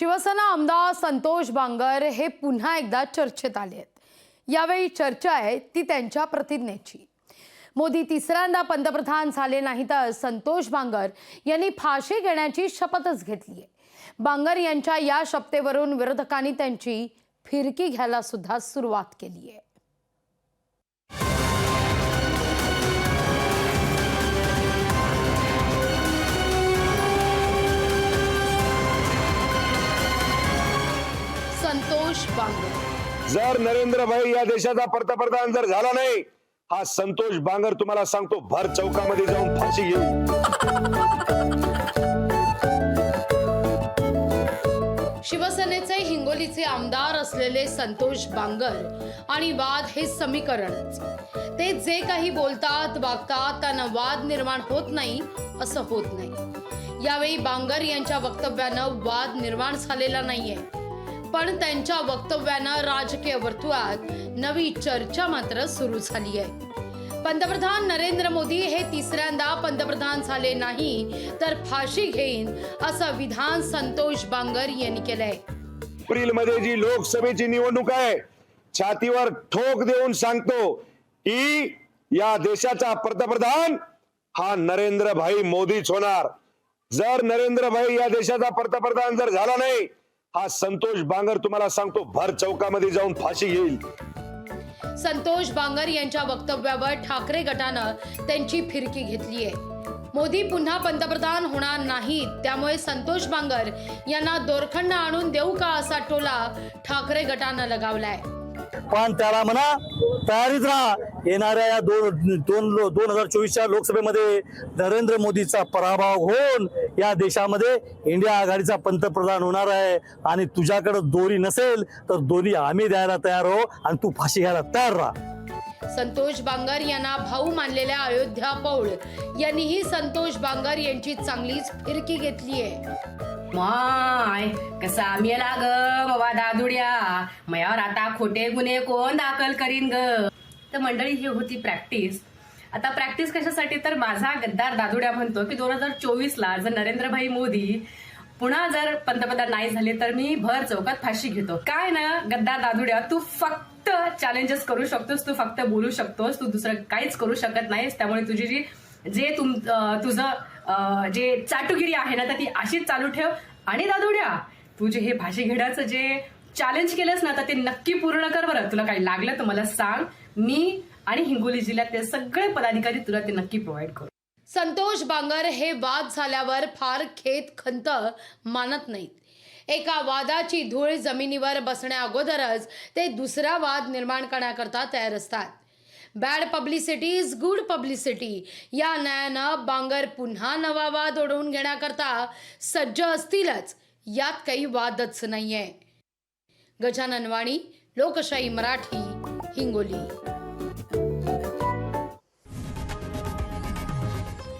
शिवसेना आमदार संतोष बांगर हे पुन्हा एकदा चर्चेत आले आहेत. यावेळी चर्चा आहे ती त्यांच्या प्रतिज्ञेची. मोदी तिसऱ्यांदा पंतप्रधान झाले नाही तर संतोष बांगर यांनी फाशी घेण्याची शपथच घेतली आहे. बांगर यांच्या या शपथेवरून विरोधकांनी त्यांची फिरकी घ्यायला सुद्धा सुरुवात केली आहे. जर नरेंद्र भाई या देशाचा पंतप्रधान जर झाला नाही हा संतोष बांगर तुम्हाला सांगतो भर चौकामध्ये जाऊन फाशी घेऊ. शिवसेनेचे हिंगोलीचे आमदार असलेले संतोष बांगर आणि वाद हे समीकरणच. ते जे काही बोलतात वागतात त्यांना वाद निर्माण होत नाही असं होत नाही. यावेळी बांगर यांच्या वक्तव्यानं वाद निर्माण झालेला नाहीये. पण त्यांच्या वक्तव्यानं राजकीय वर्तुळात नवी चर्चा मात्र सुरू झाली आहे. पंतप्रधान नरेंद्र मोदी हे तिसऱ्यांदा पंतप्रधान झाले नाही तर फाशी घेईन असं विधान संतोष बांगर यांनी केलंय. एप्रिलमध्ये जी लोकसभेची निवडणूक आहे छातीवर ठोक देऊन सांगतो की या देशाचा पंतप्रधान हा नरेंद्र भाई मोदीच होणार. जर नरेंद्र भाई या देशाचा पंतप्रधान जर झाला नाही हा संतोष बांगर तुम्हाला सांगतो भर चौकामध्ये जाऊन फाशी घेईल. संतोष बांगर यांच्या वक्तव्यावर ठाकरे गटानं त्यांची फिरकी घेतली आहे मोदी पुन्हा पंतप्रधान होणार नाहीत त्यामुळे संतोष बांगर यांना दोरखंड आणून देऊ का असा टोला ठाकरे गटानं लगावलाय? पण त्याला म्हणा तयारीत राहा. येणाऱ्या या दोन दोन दोन हजार चोवीसच्या लोकसभेमध्ये नरेंद्र मोदीचा पराभव होऊन या देशामध्ये इंडिया आघाडीचा पंतप्रधान होणार आहे. आणि तुझ्याकडे दोरी नसेल तर दोरी आम्ही द्यायला तयार हो आणि तू फाशी घ्यायला तयार राहा. संतोष बांगर यांना भाऊ मानलेल्या अयोध्या पौळ. यांनीही संतोष बांगर यांची चांगलीच फिरकी घेतली आहे. माय कसा आम्ही ग बाबा दादुड्या? मयावर आता खोटे गुन्हे कोण दाखल करीन ग? तर मंडळी ही होती प्रॅक्टिस. आता प्रॅक्टिस कशासाठी? तर माझा गद्दार दादुड्या म्हणतो की दोन हजार चोवीस ला जर नरेंद्रभाई मोदी पुन्हा जर पंतप्रधान नाही झाले तर मी भर चौकात फाशी घेतो. काय ना गद्दार दादुड्या तू फक्त चॅलेंजेस करू शकतोस तू फक्त बोलू शकतोस तू दुसरं काहीच करू शकत नाहीस. त्यामुळे तुझी जी जे तुम तुझं जे चाटुगिरी आहे ना तर ती अशीच चालू ठेव. आणि दादोड्या तू जे हे भाषे घेण्याचं जे चॅलेंज केलंस ना तर ते नक्की पूर्ण कर बरं. तुला काही लागलं तर मला सांग. मी आणि हिंगोली जिल्ह्यातले सगळे पदाधिकारी तुला ते नक्की प्रोव्हाइड करू. संतोष बांगर हे वाद झाल्यावर फार खेत खंत मानत नाहीत. एका वादाची धूळ जमिनीवर बसण्या अगोदरच ते दुसरा वाद निर्माण करण्याकरता तयार असतात. Bad publicity is good publicity या न्यायानं बांगर पुन्हा नवा वाद ओढवून घेण्याकरता सज्ज असतीलच यात काही वादच नाहीये. गजानन वाणी लोकशाही मराठी हिंगोली.